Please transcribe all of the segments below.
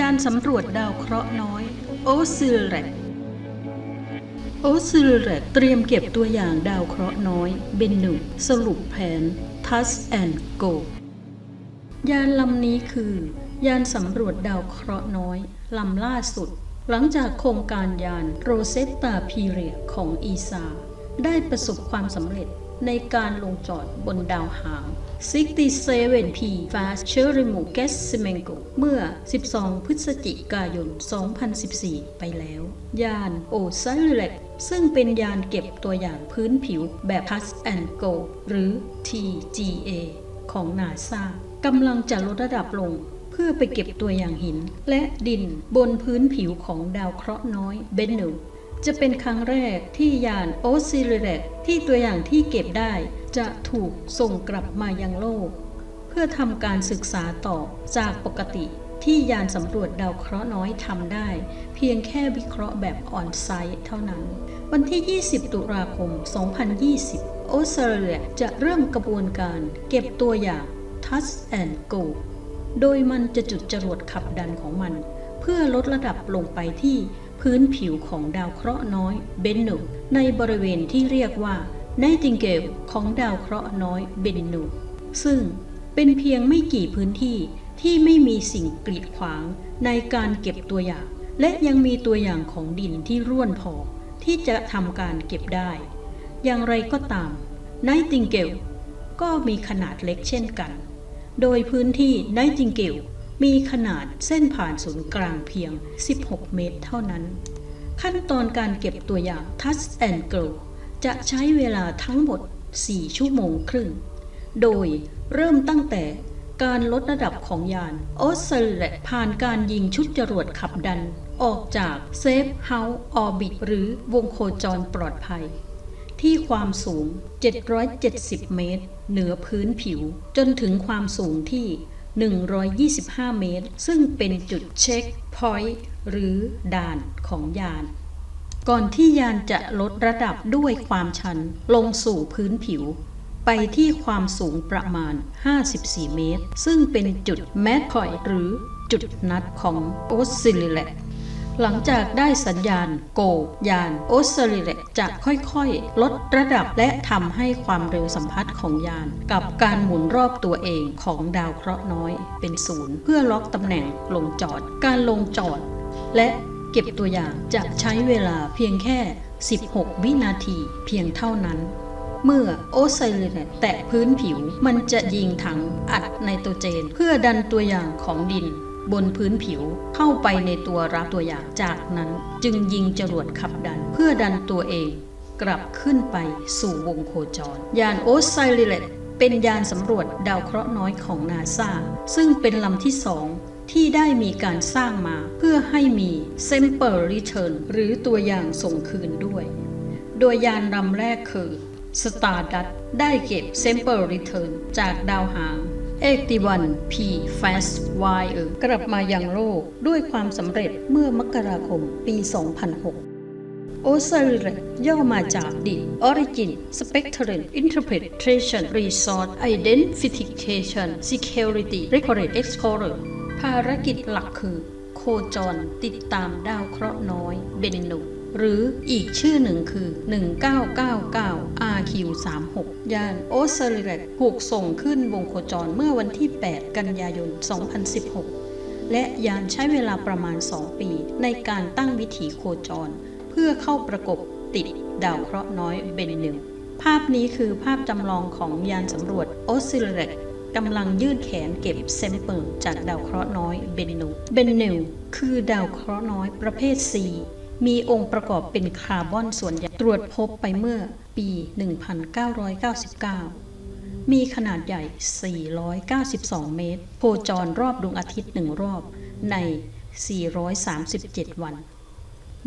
ยานสำรวจดาวเคราะห์น้อย โอซิลแรกโอซิลแรกเตรียมเก็บตัวอย่างดาวเคราะห์น้อยเบนหนูสรุปแผนทัสแอนโกยานลำนี้คือ ยานสำรวจดาวเคราะห์น้อยลำล่าสุด หลังจากโครงการยานโรเซตตาพีเรียของอีซา ได้ประสบความสำเร็จในการลงจอดบนดาวหาง 67P Fast c h e r i m u g a s s i m e n g o เมื่อ 12 พฤศจิกายน 2014 ไปแล้ว ยานโอซ i ล e ซึ่งเป็นยานเก็บตัวอย่างพื้นผิวแบบ Touch and Go หรือ TGA ของนาซากำลังจะลดระดับลงเพื่อไปเก็บตัวอย่างหิน และดินบนพื้นผิวของดาวเคราะห์น้อยเบนนู จะเป็นครั้งแรกที่ยานโอซิลิเรกที่ตัวอย่างที่เก็บได้จะถูกส่งกลับมายังโลก เพื่อทำการศึกษาต่อจากปกติที่ยานสำรวจดาวเคราะห์น้อยทำได้ เพียงแค่วิเคราะห์แบบออนไซต์เท่านั้น วันที่ 20 ตุลาคม 2020 โอสเตรเลียจะเริ่มกระบวนการเก็บตัวอย่าง Touch and Go โดยมันจะจุดจรวดขับดันของมัน เพื่อลดระดับลงไปที่ พื้นผิวของดาวเคราะห์น้อยเบนนูในบริเวณที่เรียกว่า Nightingale ของดาวเคราะห์น้อยเบนนูซึ่งเป็นเพียงไม่กี่พื้นที่ที่ไม่มีสิ่งกีดขวางในการเก็บตัวอย่าง และยังมีตัวอย่างของดินที่ร่วนพอที่จะทำการเก็บได้ อย่างไรก็ตาม Nightingale ก็มีขนาดเล็กเช่นกัน โดยพื้นที่ Nightingale มีขนาดเส้นผ่านศูนย์กลางเพียง 16 เมตรเท่านั้น ขั้นตอนการเก็บตัวอย่าง Touch and Go จะใช้เวลาทั้งหมด 4 ชั่วโมงครึ่ง โดยเริ่มตั้งแต่การลดระดับของยานออสเตรเลียผ่านการยิงชุดจรวดขับดัน ออกจากเซฟเฮาส์ออร์บิทหรือวงโคจรปลอดภัย ที่ความสูง 770 เมตร เหนือพื้นผิว จนถึงความสูงที่ 125 เมตร ซึ่งเป็นจุดเช็คพอยต์หรือด่านของยาน ก่อนที่ยานจะลดระดับด้วยความชันลงสู่พื้นผิว ไปที่ความสูงประมาณ 54 เมตร ซึ่งเป็นจุดแมทพอยต์หรือจุดนัดของโอสซิลิเลต หลังจากได้สัญญาณโกยานโอสซิลิเลตจะค่อยๆ ลดระดับและทำให้ความเร็วสัมพัทธ์ของยาน กับการหมุนรอบตัวเองของดาวเคราะห์น้อยเป็นศูนย์เพื่อล็อกตำแหน่งลงจอด การลงจอด และเก็บตัวอย่างจะใช้เวลาเพียงแค่ 16 วินาทีเพียงเท่านั้นเมื่อโอไซเลตแตะพื้นผิวมันจะยิงถังอัดไนโตรเจน เพื่อดันตัวอย่างของดิน บนพื้นผิวเข้าไปในตัวรับตัวอย่างจากนั้นจึงยิงจรวดขับดันเพื่อดันตัวเอง กลับขึ้นไปสู่วงโคจร ยานโอไซเลตเป็นยานสำรวจดาวเคราะห์น้อยของนาซาซึ่งเป็นลำที่สองที่ได้มีการสร้างมาเพื่อให้มี sample return หรือตัวอย่างส่งคืนด้วย โดยยานลำแรกคือ Stardust ได้เก็บ sample return จากดาวหาง 81P Fast Wire กลับมายังโลกด้วยความสำเร็จเมื่อมกราคมปี 2006โอซ r ริเ s ย่อมาจาก The Origin Spectral Interpretation Resource Identification Security Record Explorer ภารกิจหลักคือ โคจรติดตามดาวเคราะห์น้อยเบนนู หรืออีกชื่อหนึ่งคือ 1999 RQ36 ยานโอสเตรเลียถูกส่งขึ้นวงโคจรเมื่อวันที่ 8 กันยายน 2016 และยานใช้เวลาประมาณ 2 ปี ในการตั้งวิถีโคจร เพื่อเข้าประกบติดดาวเคราะห์น้อยเบนนูภาพนี้คือภาพจำลองของยานสำรวจโอสเตรเลียกำลังยื่นแขนเก็บเซมเปิลจากดาวเคราะห์น้อยเบนนูเบนนูคือดาวเคราะห์น้อยประเภท C มีองค์ประกอบเป็นคาร์บอนส่วนใหญ่ตรวจพบไปเมื่อปี 1999 มีขนาดใหญ่ 492 เมตร โคจรรอบดวงอาทิตย์หนึ่งรอบใน 437 วัน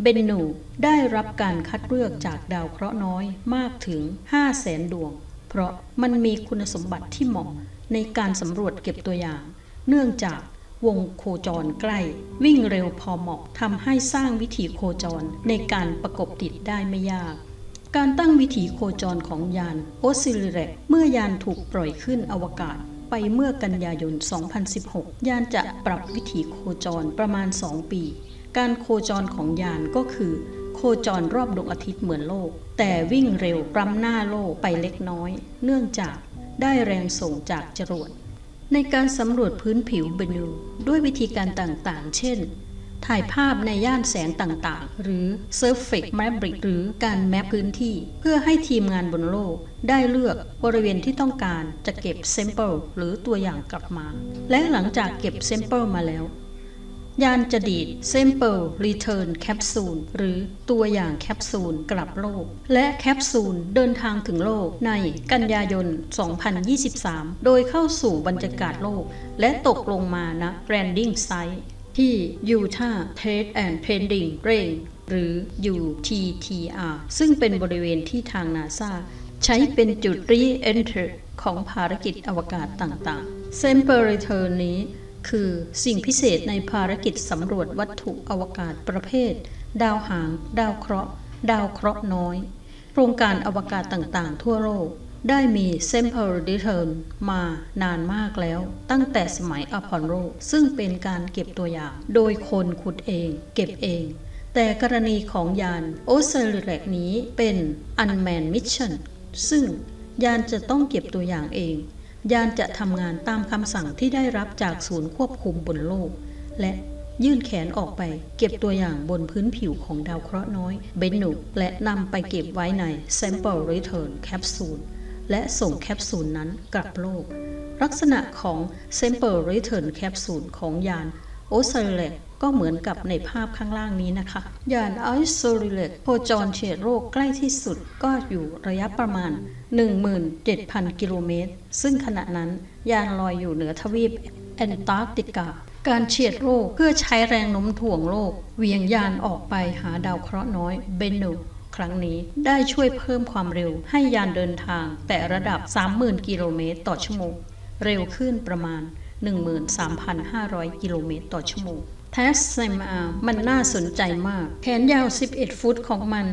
เบนนูได้รับการคัดเลือกจากดาวเคราะห์น้อยมากถึง 5 0 0แสนดวง เพราะมันมีคุณสมบัติที่เหมาะในการสำรวจเก็บตัวอย่าง เนื่องจาก วงโคจรใกล้ วิ่งเร็วพอเหมาะทำให้สร้างวิถีโคจรในการประกบติดได้ไม่ยาก การตั้งวิถีโคจรของยานโอซิลิเรกเมื่อยานถูกปล่อยขึ้นอวกาศไปเมื่อกันยายน 2016 ยานจะปรับวิถีโคจรประมาณ 2 ปี การโคจรของยานก็คือ โคจรรอบดวงอาทิตย์เหมือนโลก แต่วิ่งเร็วปรำหน้าโลกไปเล็กน้อย เนื่องจากได้แรงส่งจากจรวด ในการสำรวจพื้นผิวเบนูด้วยวิธีการต่างๆ เช่น ถ่ายภาพในย่านแสงต่างๆ หรือ Surface Mapping หรือการแมปพื้นที่ เพื่อให้ทีมงานบนโลก ได้เลือกบริเวณที่ต้องการจะเก็บ Sample หรือตัวอย่างกลับมา และหลังจากเก็บ Sample มาแล้ว ยานจะดีด Sample Return Capsule หรือตัวอย่างแคปซูลกลับโลก และแคปซูลเดินทางถึงโลกในกันยายน 2023 โดยเข้าสู่บรรยากาศโลก และตกลงมาณ Landing Site ที่ Utah Trade and Training Range หรือ UTTR ซึ่งเป็นบริเวณที่ทางนาซาใช้เป็นจุด Re-enter ของภารกิจอวกาศต่างๆ Sample Return นี้ คือสิ่งพิเศษในภารกิจสำรวจวัตถุอวกาศประเภท ดาวหาง ดาวเคราะห์ ดาวเคราะห์น้อย โครงการอวกาศต่างๆ ทั่วโลก ได้มี Sample Return มานานมากแล้ว ตั้งแต่สมัยอพอลโลซึ่งเป็นการเก็บตัวอย่าง โดยคนขุดเอง เก็บเอง แต่กรณีของยานโอเซอร์เรกนี้เป็น Unmanned Mission ซึ่งยานจะต้องเก็บตัวอย่างเอง ยานจะทำงานตามคำสั่งที่ได้รับจากศูนย์ควบคุมบนโลก และยื่นแขนออกไป เก็บตัวอย่างบนพื้นผิวของดาวเคราะห์น้อยเบนนุและนำไปเก็บไว้ใน Sample Return Capsule และส่งแคปซูลนั้นกลับโลก ลักษณะของ Sample Return Capsule ของยานโอ s ซ r เล ก็เหมือนกับในภาพข้างล่างนี้นะคะ ยานไอโซลิเลตโคจรเฉียดโลกใกล้ที่สุดก็อยู่ระยะประมาณ 17,000 กิโลเมตร ซึ่งขณะนั้นยานลอยอยู่เหนือทวีปแอนตาร์กติกา การเฉียดโลกเพื่อใช้แรงโน้มถ่วงโลก เวียงยานออกไปหาดาวเคราะห์น้อยเบนูครั้งนี้ได้ช่วยเพิ่มความเร็วให้ยานเดินทางแต่ระดับ 30,000 กิโลเมตรต่อชั่วโมง เร็วขึ้นประมาณ 13,500 กิโลเมตรต่อชั่วโมงแทสไซมามันน่าสนใจมาก แขนยาว 11 ฟุตของมัน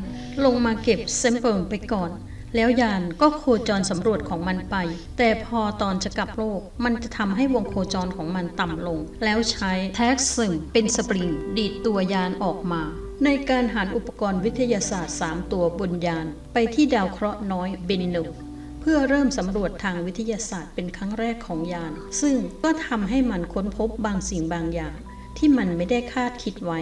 ลงมาเก็บเซมเปิลไปก่อน แล้วยานก็โคจรสำรวจของมันไป แต่พอตอนจะกลับโลก มันจะทำให้วงโคจรของมันต่ำลง แล้วใช้แท็กซึมเป็นสปริง ดีดตัวยานออกมา ในการหันอุปกรณ์วิทยาศาสตร์ 3 ตัวบนยาน ไปที่ดาวเคราะห์น้อยเบนนู เพื่อเริ่มสำรวจทางวิทยาศาสตร์เป็นครั้งแรกของยาน ซึ่งก็ทำให้มันค้นพบบางสิ่งบางอย่าง ที่มันไม่ได้คาดคิดไว้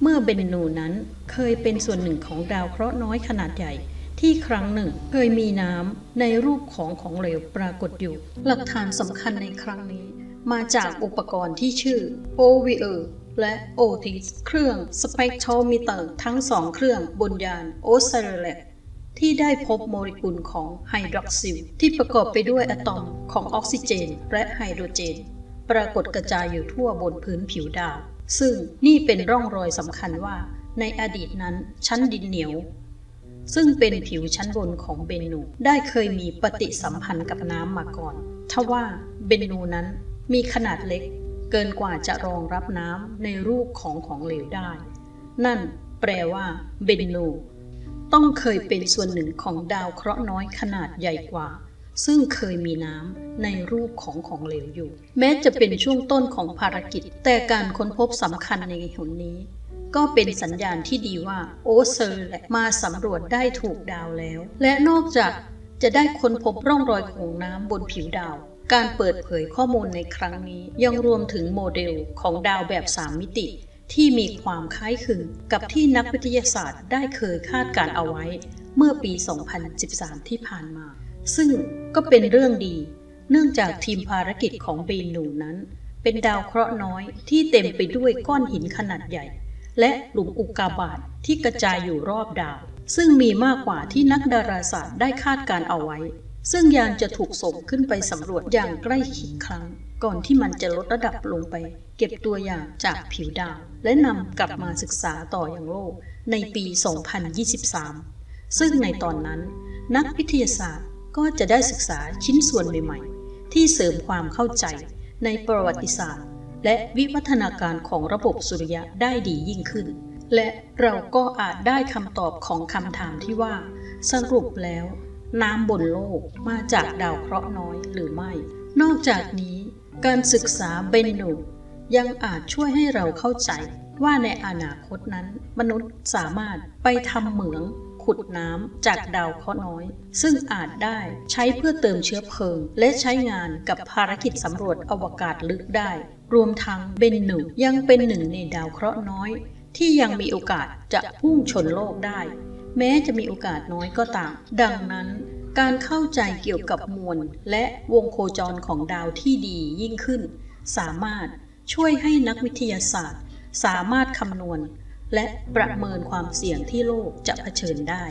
เมื่อเบนนูนั้นเคยเป็นส่วนหนึ่งของดาวเคราะห์น้อยขนาดใหญ่ที่ครั้งหนึ่งเคยมีน้ำในรูปของของเหลวปรากฏอยู่ หลักฐานสำคัญในครั้งนี้ มาจากอุปกรณ์ที่ชื่อ OVR และ OTIS เครื่อง Spectrometer ทั้งสองเครื่องบนยาน o s c i l l a t ที่ได้พบโมเลกุลของไฮดรอกซิลที่ประกอบไปด้วยอะตอมของออกซิเจน และไฮโดรเจน ปรากฏกระจายอยู่ทั่วบนพื้นผิวดาว ซึ่งนี่เป็นร่องรอยสำคัญว่า ในอดีตนั้นชั้นดินเหนียว ซึ่งเป็นผิวชั้นบนของเบนูได้เคยมีปฏิสัมพันธ์กับน้ำมาก่อนทว่าเบนูนั้นมีขนาดเล็กเกินกว่าจะรองรับน้ำในรูปของของเหลวได้ นั่นแปลว่าเบนู ต้องเคยเป็นส่วนหนึ่งของดาวเคราะห์น้อยขนาดใหญ่กว่า ซึ่งเคยมีน้ำในรูปของของเหลวอยู่ แม้จะเป็นช่วงต้นของภารกิจ แต่การค้นพบสำคัญในหนนี้ ก็เป็นสัญญาณที่ดีว่าโอเซอร์และมาสำรวจได้ถูกดาวแล้ว และนอกจากจะได้ค้นพบร่องรอยของน้ำบนผิวดาว การเปิดเผยข้อมูลในครั้งนี้ยังรวมถึงโมเดลของดาวแบบ 3 มิติ ที่มีความคล้ายคลึงกับที่นักวิทยาศาสตร์ได้เคยคาดการเอาไว้เมื่อปี 2013 ที่ผ่านมา ซึ่งก็เป็นเรื่องดี เนื่องจากทีมภารกิจของเบนูนั้น เป็นดาวเคราะห์น้อยที่เต็มไปด้วยก้อนหินขนาดใหญ่ และหลุมอุกกาบาตที่กระจายอยู่รอบดาว ซึ่งมีมากกว่าที่นักดาราศาสตร์ได้คาดการเอาไว้ ซึ่งยานจะถูกส่งขึ้นไปสำรวจอย่างใกล้ชิดครั้ง ก่อนที่มันจะลดระดับลงไป เก็บตัวอย่างจากผิวดาว และนำกลับมาศึกษาต่ออย่างโลกในปี 2023 ซึ่งในตอนนั้น นักวิทยาศาสตร์ก็จะได้ศึกษาชิ้นส่วนใหม่ๆ ที่เสริมความเข้าใจในประวัติศาสตร์ และวิวัฒนาการของระบบสุริยะได้ดียิ่งขึ้น และเราก็อาจได้คำตอบของคำถามที่ว่า สรุปแล้ว น้ำบนโลกมาจากดาวเคราะห์น้อยหรือไม่ นอกจากนี้ การศึกษาเบนนูยังอาจช่วยให้เราเข้าใจว่าในอนาคตนั้น มนุษย์สามารถไปทำเหมือง ขุดน้ำจากดาวเคราะห์น้อย ซึ่งอาจได้ใช้เพื่อเติมเชื้อเพลิง และใช้งานกับภารกิจสำรวจอวกาศลึกได้ รวมทั้งเบนนูยังเป็นหนึ่งในดาวเคราะห์น้อย ที่ยังมีโอกาสจะพุ่งชนโลกได้ แม้จะมีโอกาสน้อยก็ตาม ดังนั้น การเข้าใจเกี่ยวกับมวลและวงโคจรของดาวที่ดียิ่งขึ้น สามารถช่วยให้นักวิทยาศาสตร์ สามารถคำนวณ และประเมินความเสี่ยงที่โลกจะเผชิญได้